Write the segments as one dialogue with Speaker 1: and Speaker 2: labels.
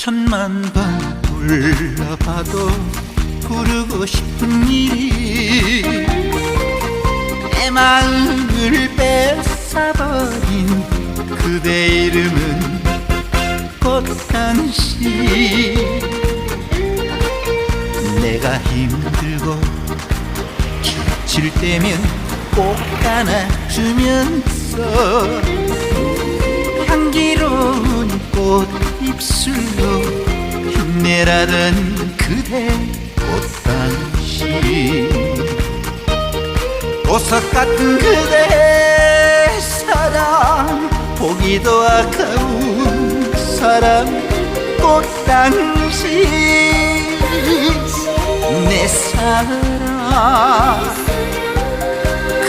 Speaker 1: 천만 번 불러봐도 부르고 싶은 일이 내 마음을 뺏어버린 그대 이름은 꽃당시 내가 힘들고 지칠 때면 꼭 안아주면서 향기로운 꽃 입술로 힘내라던 그대 꽃당시 보석 같은 그대 사랑 보기도 아까운 사람 꽃당시 내 사랑.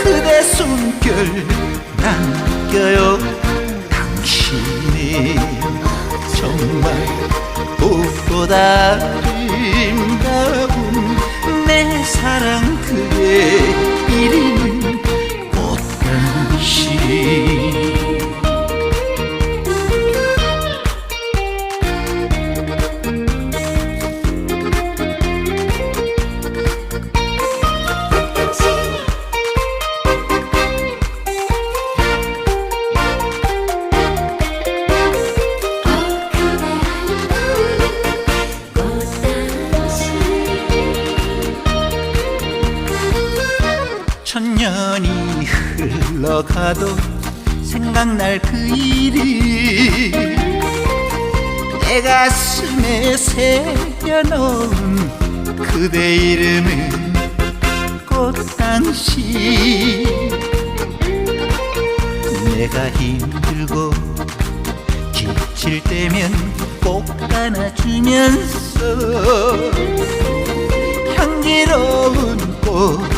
Speaker 1: 그대 숨결 남겨요 당신이. 정말 꽃보다 사랑 그대 흘러가도 생각날 그 일이 내 가슴에 새겨놓은 그대 이름은 꽃당시 내가 힘들고 지칠 때면 꼭 안아주면서 향기로운 꽃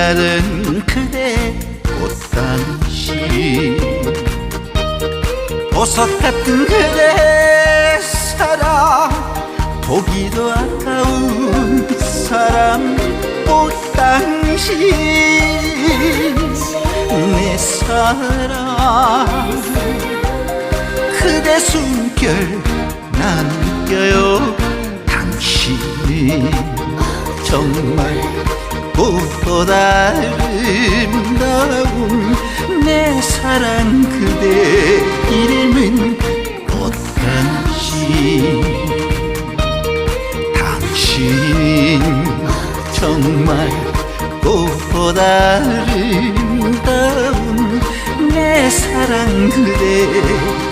Speaker 1: 힘내라던 그대 꽃당시 보석 같은 그대 사랑. 보기도 아까운 사람 꽃당시 내 사랑. 그대 숨결 남겨요 당신이 정말 아름다운 내 사랑 그대 이름은 꽃당시 당신 정말 꽃보다 아름다운 내 사랑 그대